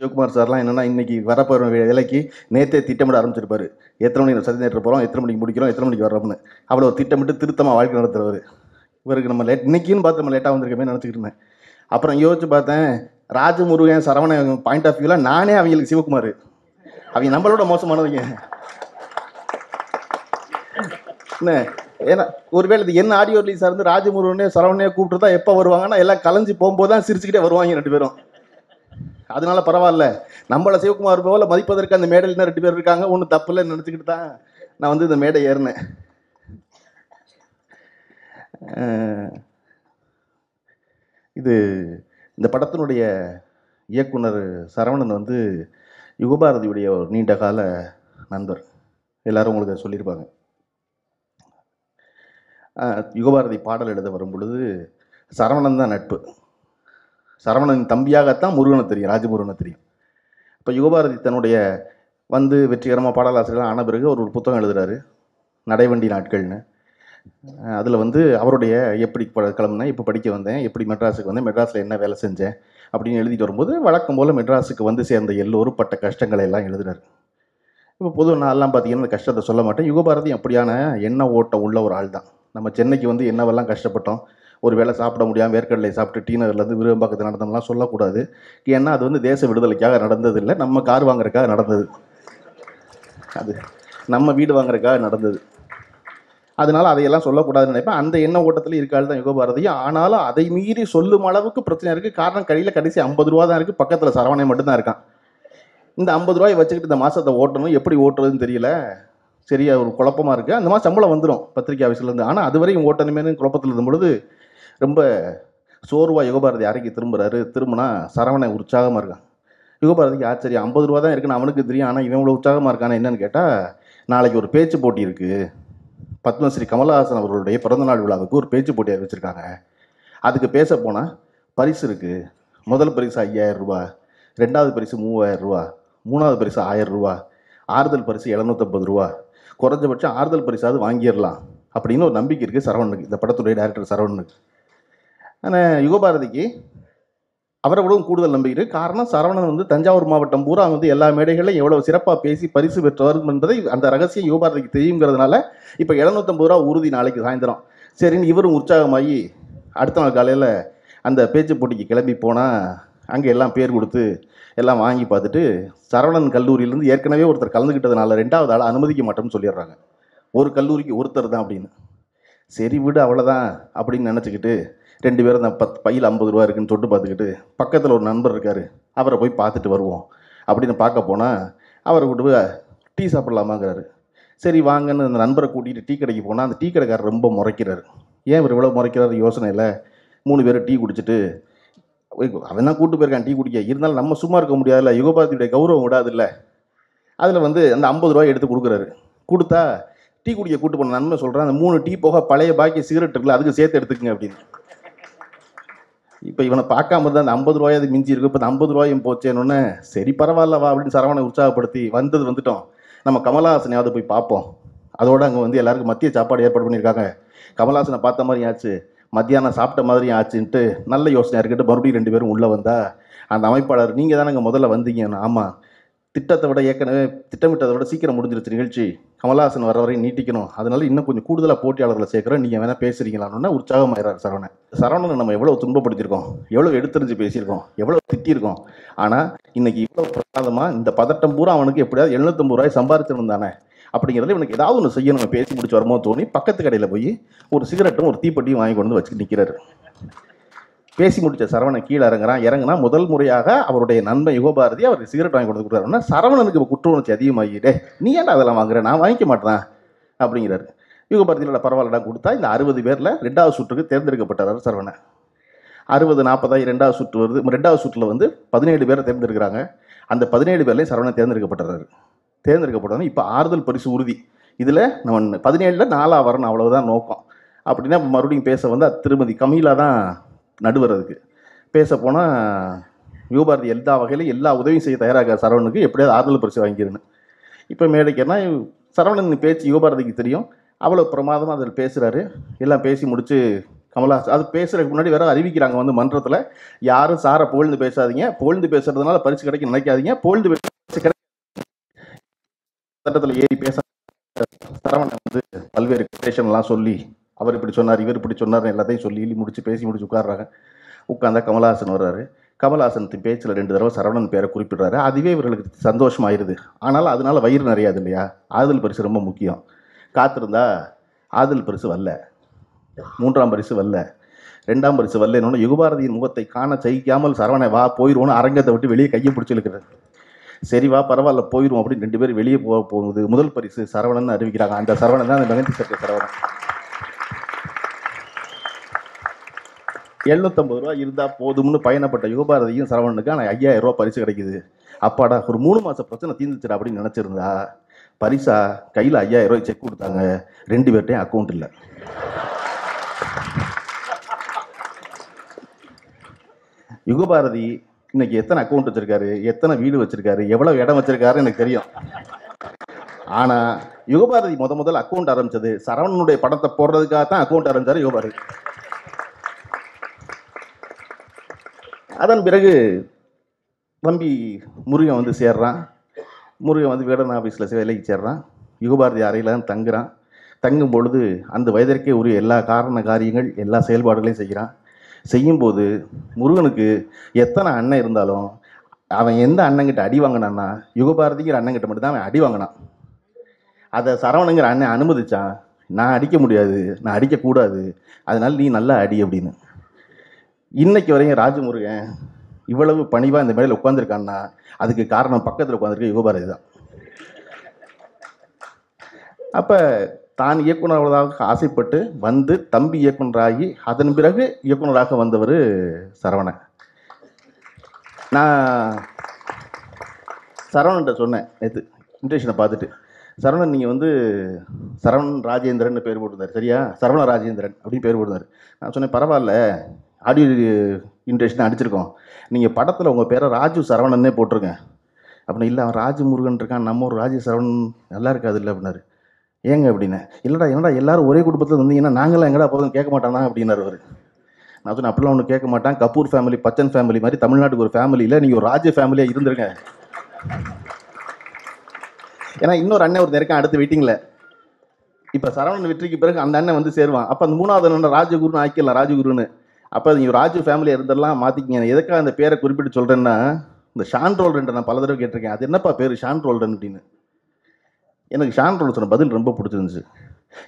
சிவகுமார் சார்லாம் என்னென்னா இன்னைக்கு வரப்போகிற வேலைக்கு நேற்றே திட்டமிட ஆரம்பிச்சிருப்பாரு. எத்தனை மணிக்கு சதி நேற்று போகிறோம் எத்தனை மணிக்கு முடிக்கிறோம் எத்தனை மணிக்கு வர்றோம்னு. அவ்வளோ திட்டமிட்டு திருத்தமாக வாழ்க்கை நடத்துறவர். இவருக்கு நம்ம லேட் இன்னைக்குன்னு பார்த்து நம்ம லேட்டாக வந்திருக்கமே நினச்சிக்கிட்டு இருந்தேன். அப்புறம் யோசிச்சு பார்த்தேன் ராஜமுருகன் சரவணன் பாயிண்ட் ஆஃப் வியூவில் நானே அவங்களுக்கு சிவகுமார். அவங்க நம்மளோட மோசமானவங்க. என்ன? ஏன்னா ஒருவேளை இது என்ன ஆடியோ ரிலீஸாக இருந்து ராஜமுருகனே சரவணனே கூப்பிட்டு தான் எப்போ வருவாங்கன்னா எல்லாம் கலைஞ்சு போகும்போது தான் சிரிச்சுக்கிட்டே வருவாங்க ரெண்டு பேரும். அதனால பரவாயில்ல. நம்மள சிவகுமார் போல மதிப்பதற்கு அந்த மேடையில் இன்னும் ரெண்டு பேர் இருக்காங்க. ஒன்றும் தப்பு இல்லைன்னு நினச்சிக்கிட்டு தான் நான் வந்து இந்த மேடை ஏறினேன். இது இந்த படத்தினுடைய இயக்குனர் சரவணன் வந்து யுகபாரதியுடைய ஒரு நீண்ட கால நண்பர். எல்லாரும் உங்களுக்கு சொல்லியிருப்பாங்க. யுகபாரதி பாடல் எழுத வரும் பொழுது சரவணன் தான் நட்பு. சரவணன் தம்பியாகத்தான் முருகனை தெரியும் ராஜமுருகனை தெரியும். இப்போ யுகபாரதி தன்னுடைய வந்து வெற்றிகரமாக பாடலாசிரியர் ஆன பிறகு அவர் ஒரு புத்தகம் எழுதுறாரு நடைவண்டி நாட்கள்னு. அதில் வந்து அவருடைய எப்படி கிளம்புனேன் இப்போ படிக்க வந்தேன் எப்படி மெட்ராஸுக்கு வந்தேன் மெட்ராஸில் என்ன வேலை செஞ்சேன் அப்படின்னு எழுதிட்டு வரும்போது வழக்கம் போல் மெட்ராஸுக்கு வந்து சேர்ந்த எல்லோரும் பட்ட கஷ்டங்களை எல்லாம் எழுதுறாரு. இப்போ பொதுவாக நான்லாம் பார்த்தீங்கன்னா கஷ்டத்தை சொல்ல மாட்டேன். யுகபாரதி அப்படியான எண்ண ஓட்டம் உள்ள ஒரு ஆள் தான் நம்ம சென்னைக்கு வந்து என்னவெல்லாம் கஷ்டப்பட்டோம் ஒரு வேளை சாப்பிட முடியாமல் வேர்க்கடலை சாப்பிட்டு டி நகர்லேருந்து விருகம்பாக்கத்தில் நடந்தோம்லாம் சொல்லக்கூடாது. ஏன்னா அது வந்து தேச விடுதலைக்காக நடந்ததில்லை. நம்ம கார் வாங்குறதுக்காக நடந்தது. அது நம்ம வீடு வாங்குறதுக்காக நடந்தது. அதனால் அதையெல்லாம் சொல்லக்கூடாதுன்னு நினைப்பேன். அந்த எண்ண ஓட்டத்தில் இருக்காள் தான் யுகபாரதி. ஆனாலும் அதை மீறி சொல்லும் அளவுக்கு பிரச்சனை இருக்குது காரணம் கையில் கடைசி ஐம்பது ரூபா தான் இருக்குது பக்கத்தில் சரவணை மட்டும்தான் இருக்கான். இந்த ஐம்பது ரூபாயை வச்சுக்கிட்டு இந்த மாதத்தை ஓட்டணும். எப்படி ஓட்டுறதுன்னு தெரியல. சரியா ஒரு குழப்பமா இருக்குது அந்த மாதிரி சம்பளம் வந்துடும் பத்திரிக்கை ஆஃபீஸ்லேருந்து ஆனால் அதுவரையும் ஓட்டணுமேனு குழப்பத்தில் இருக்கும் பொழுது ரொம்ப சோர்வா யுகபாரதி அறைக்கு திரும்புகிறாரு திரும்பினா சரவணை உற்சாகமாக இருக்கான். யுகபாரதிக்கு ஆச்சரியம். ஐம்பது ரூபா தான் இருக்குன்னு அவனுக்கு தெரியும். ஆனால் இவன் இவ்வளோ உற்சாகமாக இருக்கானே என்னன்னு கேட்டால் நாளைக்கு ஒரு பேச்சு போட்டி இருக்குது பத்மஸ்ரீ கமலஹாசன் அவர்களுடைய பிறந்தநாள் விழாவுக்கு ஒரு பேச்சு போட்டி அறிவிச்சிருக்காங்க அதுக்கு பேச போனால் பரிசு இருக்குது முதல் பரிசு ஐயாயிரம் ரூபா ரெண்டாவது பரிசு மூவாயிரம் ரூபா மூணாவது பரிசு ஆயிரம் ரூபா ஆறுதல் பரிசு எழுநூற்றம்பது ரூபா. குறைஞ்சபட்சம் ஆறுதல் பரிசாவது வாங்கிடலாம் அப்படின்னு ஒரு நம்பிக்கை இருக்குது சரவணனுக்கு இந்த படத்துடைய டேரக்டர் சரவணனுக்கு. ஆனால் யுகபாரதிக்கு அவரை விடவும் கூடுதல் நம்பிக்கை காரணம் சரவணன் வந்து தஞ்சாவூர் மாவட்டம் பூரா வந்து எல்லா மேடைகளையும் எவ்வளவு சிறப்பாக பேசி பரிசு பெற்றவர் என்பதை அந்த ரகசியம் யுகபாரதிக்கு தெரியுங்கிறதுனால இப்போ எழுநூத்தம்பது ரூபா உறுதி நாளைக்கு சாயந்தரம். சரின்னு இவரும் உற்சாகமாகி அடுத்த நாள் காலையில் அந்த பேச்சு போட்டிக்கு கிளம்பி போனால் அங்கே எல்லாம் பேர் கொடுத்து எல்லாம் வாங்கி பார்த்துட்டு சரவணன் கல்லூரியிலேருந்து ஏற்கனவே ஒருத்தர் கலந்துக்கிட்டதுனால ரெண்டாவது ஆள் அனுமதிக்க மாட்டோம்னு சொல்லிடுறாங்க. ஒரு கல்லூரிக்கு ஒருத்தர் தான் அப்படின்னு. சரி விடு அவ்வளோதான் அப்படின்னு நினச்சிக்கிட்டு ரெண்டு பேரும் அந்த பத்து பையில் ஐம்பது ரூபா இருக்குன்னு தொட்டு பார்த்துக்கிட்டு பக்கத்தில் ஒரு நண்பர் இருக்கார். அவரை போய் பார்த்துட்டு வருவோம். அப்படின்னு பார்க்க போனால் அவரை கூட்டு போய் டீ சாப்பிட்லாமாங்கிறாரு. சரி வாங்கன்னு அந்த நண்பரை கூட்டிகிட்டு டீ கடைக்கு போனால் அந்த டீ கடைக்காரர் ரொம்ப முறைக்கிறார். ஏன் இவர் இவ்வளோ முறைக்கிறார் யோசனை இல்லை? மூணு பேர் டீ குடிச்சிட்டு அவன் தான் கூட்டு போயிருக்கான் டீ குடிக்க. இருந்தாலும் நம்ம சும்மா இருக்க முடியாதுல்ல. யுகபாரதியுடைய கௌரவம் விடாதுல்ல. அதில் வந்து அந்த ஐம்பது ரூபாய் எடுத்து கொடுக்குறாரு. கொடுத்தா டீ குடிக்க கூட்டு போன நன்மை சொல்கிறேன் அந்த மூணு டீ போக பழைய பாக்கி சிகரெட் இருக்குல்ல அதுக்கு சேர்த்து எடுத்துக்கங்க அப்படின்னு. இப்போ இவனை பார்க்காம இருந்தால் அந்த ஐம்பது ரூபாய் அது மிஞ்சி இருக்கு. இப்போ அந்த ஐம்பது ரூபாயும் போச்சேன்னு சரி பரவாயில்ல வா அப்படின்னு சரவணை உற்சாகப்படுத்தி வந்தது வந்துட்டோம். நம்ம கமலஹாசனையாவது போய் பார்ப்போம். அதோட அங்கே வந்து எல்லாருக்கும் மத்திய சாப்பாடு ஏற்பாடு பண்ணியிருக்காங்க. கமலஹாசனை பார்த்த மாதிரி ஆச்சு. மத்தியானம் சாப்பிட்ட மாதிரியும் ஆச்சுன்ட்டு நல்ல யோசனையாக இருக்கட்டும். மறுபடியும் ரெண்டு பேரும் உள்ளே வந்தால் அந்த அமைப்பாளர் நீங்கள் தானே முதல்ல வந்தீங்கன்னு. ஆமாம் திட்டத்தை விட ஏற்கனவே திட்டமிட்டதை விட சீக்கிரம் முடிஞ்சிருச்சு நிகழ்ச்சி. கமல்ஹாசன் வர வரையும் நீட்டிக்கணும். அதனால இன்னும் கொஞ்சம் கூடுதலாக போட்டியாளர்களை சேர்க்குறோம் நீங்கள் வேணால் பேசுறீங்களான்னு உற்சாகமாயிறாரு சரவணன். சரவணனை நம்ம எவ்வளோ துன்பப்படுத்தியிருக்கோம். எவ்வளோ எடுத்துரிஞ்சு பேசியிருக்கோம். எவ்வளோ திட்டியிருக்கோம். ஆனால் இன்னைக்கு இவ்வளோ பிரசாதமாக இந்த பதட்டம் பூரா அவனுக்கு எப்படியாவது எழுநூத்தம்பது ரூபாய் சம்பாரிச்சிருந்தானே தானே? அப்படிங்கிறதுல இவனுக்கு ஏதாவது ஒன்று செய்யணும் நம்ம பேசி முடிச்சு வரும்போது தோணி பக்கத்து கடையில் போய் ஒரு சிகரெட்டும் ஒரு தீப்பெட்டியும் வாங்கி கொண்டு வந்து வச்சுட்டு நிற்கிறாரு பேசி முடிச்ச சரவணன் கீழே இறங்குறான். இறங்குனா முதல் முறையாக அவருடைய நண்பன் யுகபாரதி அவருக்கு சிகரெட் வாங்கி கொடுத்து கொடுக்குறாருன்னா சரவணனுக்கு இப்போ குற்ற உணர்ச்சி அதிகமாகிட்டே நீ ஏன்டா அதெல்லாம் வாங்குற? நான் வாங்கிக்க மாட்டேன்? அப்படிங்கிறாரு. யுகபாரதியோட பரவாயில்லடா கொடுத்தா இந்த அறுபது பேரில் ரெண்டாவது சுற்றுக்கு தேர்ந்தெடுக்கப்பட்டார் சரவணன். அறுபது நாற்பதாயி ரெண்டாவது சுற்று வருது. ரெண்டாவது சுற்றில் வந்து பதினேழு பேரை தேர்ந்தெடுக்கிறாங்க. அந்த பதினேழு பேர்லேயும் சரவணன் தேர்ந்தெடுக்கப்பட்டுறாரு. தேர்ந்தெடுக்கப்பட்டவங்க இப்போ ஆறுதல் பரிசு உறுதி. இதில் நம்ம பதினேழில் நாலாக வரணும் அவ்வளவுதான் நோக்கம். அப்படின்னா மறுபடியும் பேச வந்து திருமதி கமீலா தான் நடுவர் அதுக்கு பேச போனால் யுவபாரதி எல்லா வகையிலும் எல்லா உதவியும் செய்ய தயாராக சரவணனுக்கு எப்படியாவது ஆறுதல் பரிசு வாங்கிடுன்னு இப்போ மேடைக்குன்னா சரவணன் பேச்சு யுவபாரதிக்கு தெரியும். அவ்வளோ பிரமாதமாக அதில் பேசுகிறாரு எல்லாம் பேசி முடித்து கமலஹாசன் அது பேசுறதுக்கு முன்னாடி வேற அறிவிக்கிறாங்க வந்து மன்றத்தில். யாரும் சாரை புகழ்ந்து பேசாதீங்க. புகழ்ந்து பேசுறதுனால பரிசு கிடைக்க நினைக்காதீங்க. புகழ்ந்து பேச சட்டத்தில் ஏறி பேச சரவணன் வந்து பல்வேறு கொட்டேஷன்லாம் சொல்லி அவர் இப்படி சொன்னார் இவர் இப்படி சொன்னார் எல்லாத்தையும் சொல்லி சொல்லி முடிச்சு பேசி முடிச்சு உட்கார்றாங்க. உட்காந்தா கமலஹாசன் வர்றாரு. கமலஹாசன் பேச்சில் ரெண்டு தடவை சரவணன் பேரை குறிப்பிடுறாரு. அதுவே இவர்களுக்கு சந்தோஷமாயிருது. ஆனால் அதனால் வயிறு நிறையாது இல்லையா? ஆதல் பரிசு ரொம்ப முக்கியம். காத்திருந்தா ஆதல் பரிசு வரல. மூன்றாம் பரிசு வரல. ரெண்டாம் பரிசு வரல என்னோட யுகபாரதியின் முகத்தை காண சகிக்காமல் சரவணை வா போயிடுவோன்னு அரங்கத்தை விட்டு வெளியே கையை பிடிச்சிருக்கிறது சரி வா பரவாயில்ல போயிடுவோம் அப்படின்னு ரெண்டு பேரும் வெளியே போக போகுது. முதல் பரிசு சரவணன் அறிவிக்கிறாங்க. அந்த சரவணன் தான் அந்த மெகந்தி சட்டை சரவணன். எழுநூத்தம்பது ரூபா இருந்தால் போதும்னு பயணப்பட்ட யுகபாரதியும் சரவணனுக்கு ஆனால் ஐயாயிரம் ரூபா பரிசு கிடைக்குது. அப்பாடா ஒரு மூணு மாதம் பிரச்சனை தீர்ந்துச்சுடா அப்படின்னு நினச்சிருந்தா பரிசா? கையில் ஐயாயிரம் ரூபாய் செக் கொடுத்தாங்க. ரெண்டு பேர்ட்டையும் அக்கௌண்ட் இல்லை. யுகபாரதி இன்னைக்கு எத்தனை அக்கௌண்ட் வச்சிருக்காரு? எத்தனை வீடு வச்சிருக்காரு? எவ்வளவு இடம் வச்சிருக்காரு எனக்கு தெரியும். ஆனா யுகபாரதி முத முதல்ல அக்கௌண்ட் ஆரம்பிச்சது சரவணனுடைய படத்தை போடுறதுக்காக தான் அக்கௌண்ட் ஆரம்பிச்சாரு யுகபாரதி. அதன் பிறகு தம்பி முருகன் வந்து சேர்றான். முருகன் வந்து வேடன் ஆஃபீஸில் வேலைக்கு சேர்றான். யுகபாரதி அறையில் தான் தங்குறான். தங்கும் பொழுது அந்த வயதிற்கே உரிய எல்லா காரண காரியங்கள் எல்லா செயல்பாடுகளையும் செய்கிறான். செய்யும்போது முருகனுக்கு எத்தனை அண்ணன் இருந்தாலும் அவன் எந்த அண்ணங்கிட்ட அடி வாங்கினான்னா யுகபாரதிங்கிற அண்ணங்கிட்ட மட்டும்தான் அவன் அடி வாங்கினான். அதை சரவணங்கிற அண்ணன் அனுமதிச்சான் நான் அடிக்க முடியாது நான் அடிக்கக்கூடாது அதனால் நீ நல்லா அடி அப்படின்னு. இன்னைக்கு வரையும் ராஜமுருகன் இவ்வளவு பணிவாக இந்த மேடையில் உட்காந்துருக்கான்னா அதுக்கு காரணம் பக்கத்தில் உட்காந்துருக்க யுகபாரதி தான். அப்போ தான் இயக்குனராக ஆசைப்பட்டு வந்து தம்பி இயக்குனராகி அதன் பிறகு இயக்குனராக வந்தவர் சரவணன். நான் சரவணன்ட்ட சொன்னேன் நேற்று இன்டர்வியூஷனை பார்த்துட்டு. சரவணன் நீங்கள் வந்து சரவணன் ராஜேந்திரன் பேர் போட்டிருந்தார் சரியா? சரவண ராஜேந்திரன் அப்படின்னு பேர் போட்டிருந்தார். நான் சொன்னேன் பரவாயில்ல ஆடியோ இன்ட்ரேஷன் அடிச்சிருக்கோம். நீங்கள் படத்தில் உங்கள் பேரை ராஜு சரவணன்னே போட்டிருங்க அப்படின்னு இல்லை அவன் ராஜு முருகன் இருக்கான் நம்ம ஒரு ராஜு சரவணன் நல்லா இருக்காது இல்லை அப்படின்னாரு. ஏங்க அப்படின்னு. இல்லைடா என்னடா எல்லாரும் ஒரே குடும்பத்தில் வந்தீங்கன்னா நாங்களாம் எங்கடா போதும் கேட்க மாட்டானா அப்படின்னாரு அவர். நான் சொன்னேன் அப்படிலாம் ஒன்று கேட்க மாட்டான். கபூர் ஃபேமிலி பச்சன் ஃபேமிலி மாதிரி தமிழ்நாட்டுக்கு ஒரு ஃபேமிலியில் நீங்கள் ஒரு ராஜ ஃபேமிலியாக இருந்துருங்க. ஏன்னா இன்னொரு அண்ணன் ஒரு இருக்கான் அடுத்த வெயிட்டிங்கில் இப்போ சரவணன் வெற்றிக்கு பிறகு அந்த அண்ணன் வந்து சேருவான். அப்போ அந்த மூணாவது அண்ணன் ராஜகுருன்னு ஆக்கிடலாம் ராஜகுருன்னு. அப்போ நீங்கள் ராஜு ஃபேமிலியாக இருந்தெல்லாம் மாற்றிக்கிங்க எதுக்காக அந்த பேரை குறிப்பிட்டு சொல்கிறேன்னா இந்த ஷான் ரோல்டன் நான் பல தடவை கேட்டிருக்கேன். அது என்னப்பா பேர்? ஷான் ரோல்டன் அப்படின்னு. எனக்கு ஷான் ரோல்டன் பதில் ரொம்ப பிடிச்சிருந்துச்சு.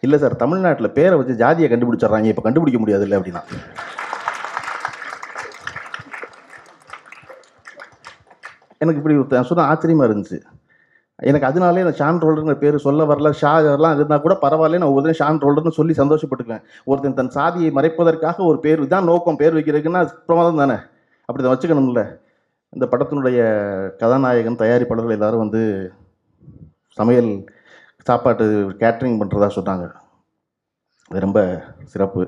இல்லை சார் தமிழ்நாட்டில் பேரை வச்சு ஜாதியை கண்டுபிடிச்சிடுறாங்க. இப்போ கண்டுபிடிக்க முடியாது இல்லை அப்படின்னா. எனக்கு இப்படி ஒருத்தன் சொன்ன ஆச்சரியமாக இருந்துச்சு. எனக்கு அதனாலே நான் ஷான் ரோல்டர்ங்கிற பேர் சொல்ல வரல ஷா எல்லாம் இருந்தால் கூட பரவாயில்ல. நான் ஒருத்தன் ஷான் ரோல்டர்னு சொல்லி சந்தோஷப்பட்டுக்குவேன். ஒருத்தன் தன் சாதியை மறைப்பதற்காக ஒரு பேர் தான் நோக்கம் பேர் வைக்கிறதுக்குன்னா பிரமாதம் தானே? அப்படி தான் வச்சுக்கணும்ல. இந்த படத்தினுடைய கதாநாயகன் தயாரிப்பாளர்கள் எல்லாரும் வந்து சமையல் சாப்பாட்டு கேட்ரிங் பண்ணுறதா சொன்னாங்க. அது ரொம்ப சிறப்பு.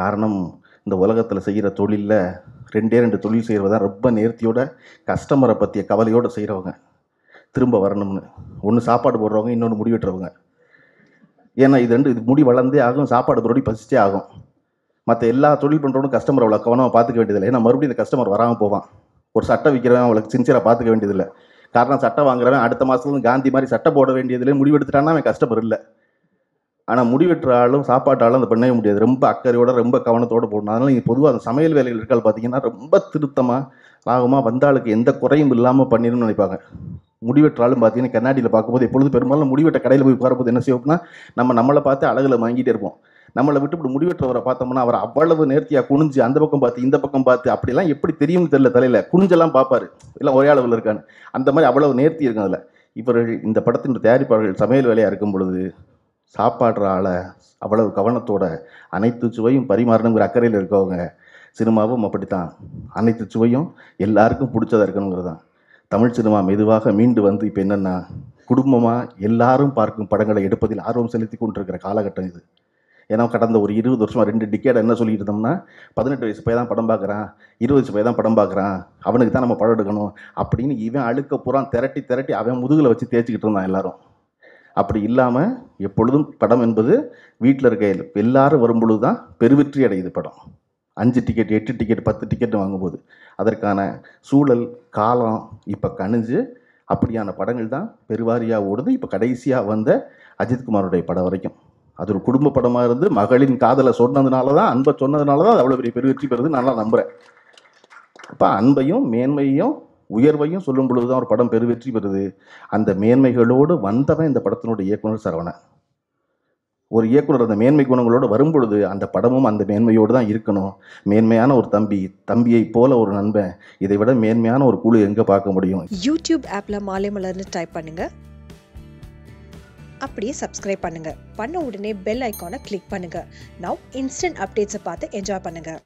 காரணம் இந்த உலகத்தில் செய்கிற தொழிலில் ரெண்டே ரெண்டு தொழில் செய்கிறவ தான் ரொம்ப நேர்த்தியோட கஸ்டமரை பற்றிய கவலையோடு செய்கிறவங்க திரும்ப வரணும்னு. ஒன்று சாப்பாடு போடுறவங்க இன்னொன்று முடி வெட்டுறவங்க. ஏன்னா இது ரெண்டு இது முடி வளர்ந்தே ஆகும் சாப்பாடு போடுறடி பசிச்சே ஆகும். மற்ற எல்லா தொழில் பண்ணுறவனும் கஸ்டமர் அவ்வளோ கவனமாக பார்த்துக்க வேண்டியதில்லை. ஏன்னா மறுபடியும் இந்த கஸ்டமர் வராமல் போவான். ஒரு சட்டை விற்கிறவன் அவளுக்கு சின்சியராக பார்த்துக்க வேண்டியதில்லை. காரணம் சட்டை வாங்குறவன் அடுத்த மாதத்துல காந்தி மாதிரி சட்டை போட வேண்டியதில்லை. முடிவெடுத்துட்டான்னா அவன் கஸ்டமர் இல்லை. ஆனால் முடிவெட்டுற ஆளும் சாப்பாட்டாலும் அதை பண்ணவே முடியாது. ரொம்ப அக்கறையோட ரொம்ப கவனத்தோடு போடணும். அதனால் நீங்கள் பொதுவாக அந்த சமையல் வேலைகள் இருக்கால் பார்த்தீங்கன்னா ரொம்ப திருத்தமாக லாகமாக வந்தாளுக்கு எந்த குறையும் இல்லாமல் பண்ணிடணும்னு நினைப்பாங்க. முடிவெட்டுறாலும் பார்த்தீங்கன்னா கண்ணாடியில் பார்க்கும்போது எப்பொழுது பெரும்பாலும் முடிவெட்ட கடையில் போய் உட்காரப்போது என்ன செய்வோம்னா நம்ம நம்மளை பார்த்து அழகில் வாங்கிட்டே இருப்போம். நம்மளை விட்டு இப்படி முடிவெற்றவரை பார்த்தோம்னா அவர் அவ்வளவு நேர்த்தியாக குனிஞ்சு அந்த பக்கம் பார்த்து இந்த பக்கம் பார்த்து அப்படிலாம் எப்படி தெரியும்னு தெரியல தலையில். குனிஞ்செல்லாம் பார்ப்பாரு. எல்லாம் ஒரே அளவில் இருக்கான்னு அந்த மாதிரி அவ்வளவு நேர்த்தி இருக்கும் அதில். இவர்கள் இந்த படத்தின் தயாரிப்பாளர்கள் சமையல் வேலையாக இருக்கும் பொழுது சாப்பாடுற ஆளை அவ்வளவு கவனத்தோட அனைத்து சுவையும் பரிமாறணுங்கிற அக்கறையில் இருக்கவங்க சினிமாவும் அப்படித்தான். அனைத்து சுவையும் எல்லாருக்கும் பிடிச்சதா இருக்கணுங்கிறது தான் தமிழ் சினிமா மெதுவாக மீண்டு வந்து இப்போ என்னென்னா குடும்பமாக எல்லாரும் பார்க்கும் படங்களை எடுப்பதில் ஆர்வம் செலுத்தி கொண்டிருக்கிற காலகட்டம் இது. ஏன்னா கடந்த ஒரு இருபது வருஷமாக ரெண்டு டிக்கேட் என்ன சொல்லிட்டு இருந்தோம்னா பதினெட்டு வயசு போய் தான் படம் பார்க்குறான் இருபது வயசு போய் தான் படம் பார்க்குறான் அவனுக்கு தான் நம்ம படம் எடுக்கணும் அப்படின்னு இவன் அழுக்க பூரா திரட்டி திரட்டி அவன் முதுகில் வச்சு தேய்ச்சிக்கிட்டு இருந்தான் எல்லாரும். அப்படி இல்லாமல் எப்பொழுதும் படம் என்பது வீட்டில் இருக்க எல்லாரும் வரும்பொழுது தான் பெருவெற்றி அடையுது படம். அஞ்சு டிக்கெட் எட்டு டிக்கெட் பத்து டிக்கெட் வாங்கும்போது அதற்கான சூழல் காலம் இப்போ கணிஞ்சு அப்படியான படங்கள் தான் பெருவாரியாக ஓடுது. இப்போ கடைசியாக வந்த அஜித்குமாருடைய படம் வரைக்கும். அது ஒரு குடும்ப படமாக இருந்து மகளின் காதலை சொன்னதுனால தான் அன்பை சொன்னதுனால தான் அது அவ்வளோ பெரிய பெருவெற்றி பெறுது நல்லா நம்புகிறேன் அப்போ அன்பையும் மேன்மையும் உயர்வையும் சொல்லும் பொழுது தான் ஒரு படம் பெருவெற்றி பெறுது. அந்த மேன்மைகளோடு வந்தவன் இந்த படத்தினுடைய இயக்குனர் சரவணன். ஒரு இயக்குனர் அந்த மேன்மை குணங்களோடு வரும்பொழுது அந்த படமும் அந்த மேன்மையோடு தான் இருக்கணும். மேன்மையான ஒரு தம்பி தம்பியை போல ஒரு நண்பன் இதை விட மேன்மையான ஒரு குழு எங்கே பார்க்க முடியும்? யூடியூப் ஆப்பில் மாலை மலர்னு டைப் பண்ணுங்க. அப்படியே சப்ஸ்கிரைப் பண்ணுங்க. பண்ண உடனே பெல் ஐக்கானை கிளிக் பண்ணுங்க. நவ் இன்ஸ்டன்ட் அப்டேட்ஸை பார்த்து என்ஜாய் பண்ணுங்கள்